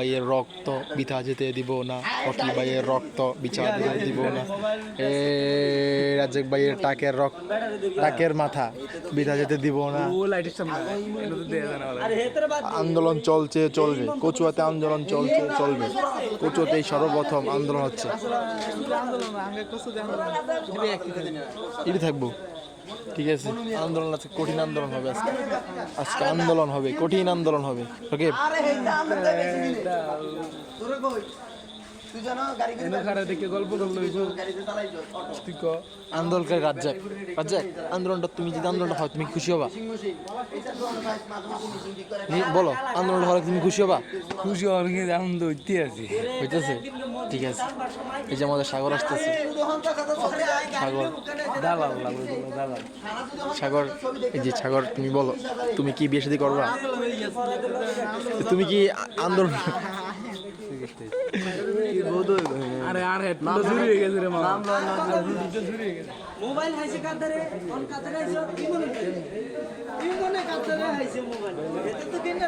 ভাইয়ের রক্ত বিথা যেতে দিব না রকি ভাইয়ের রক্ত বিছা যেতে দিব না। এ রাজেক ভাইয়ের টাকের রক টাকের মাথা বিথা যেতে দিব না। আন্দোলন চলছে চলবে। কচুয়াতে আন্দোলন চলছে চলবে। কচুয়াতে এই সর্বপ্রথম আন্দোলন হচ্ছে এটি থাকব। ঠিক আছে? আন্দোলন আছে কঠিন আন্দোলন হবে আজকে। আজকে আন্দোলন হবে কঠিন আন্দোলন হবে। ওকে? আন্দোলনকারী রাজ্জাক। রাজ্জাক আন্দোলনটা তুমি যদি আন্দোলনটা হয় তুমি খুশি হবা? বলো আন্দোলনটা হলে তুমি খুশি হবা? খুশি হওয়ার কিন্তু আনন্দ হইতে আছে। হইতেছে। ঠিক আছে। এই যে আমাদের সাগর আসতেছে। সাগর দালাল লাগবে দালাল। সাগর এই যে সাগর তুমি বলো তুমি কি বিয়ে শাদী করবা? তুমি কি আন্দোলন আরে আর হেড চুরি হয়ে গেছে রে মামা। মোবাইল হাইছে কাতারে অন কাতারে আইছো কি মনে কি মনে কাতারে হাইছে মোবাইল। এটা তো